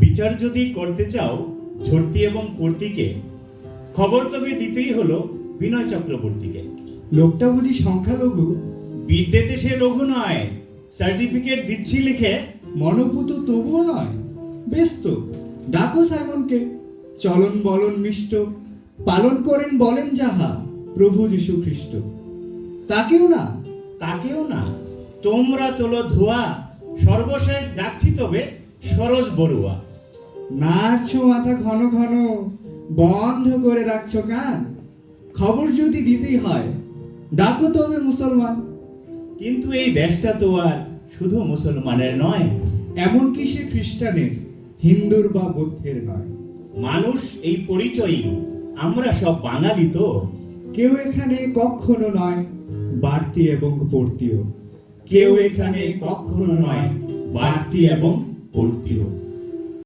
বিচার যদি করতে চাও ঝর্তি এবং কর্তিকে খবর তবে দিতেই হলো বিনয় চক্রবর্তীকে। লোকটা বুঝি সংখ্যালঘু? বিদ্যেতে সে লঘু নয় সার্টিফিকেট দিচ্ছি লিখে মনোপুত তবুও নয়। বেশ তো ডাকো সাইমনকে চলন বলন মিষ্ট পালন করেন বলেন যাহা প্রভু যীশু খ্রিস্ট তাকেও না? তাকেও না তোমরা তোলো ধোয়া সর্বশেষ ডাকছি তবে সরোজ বড়ুয়া। নাড়ছো মাথা ঘন ঘন বন্ধ করে রাখছো কান। খবর যদি দিতেই হয় ডাকো তবে মুসলমান। কিন্তু এই দেশটা তো আর শুধু মুসলমানের নয়। এমনকি সে খ্রিস্টানের হিন্দুর বা বৌদ্ধের নয়। মানুষ এই পরিচয়ই। আমরা সব বাঙালি তো। কেউ এখানে কখনো নয় বাড়তি এবং পড়তিও। কেউ এখানে কখনো নয় বাড়তি এবং পড়তিও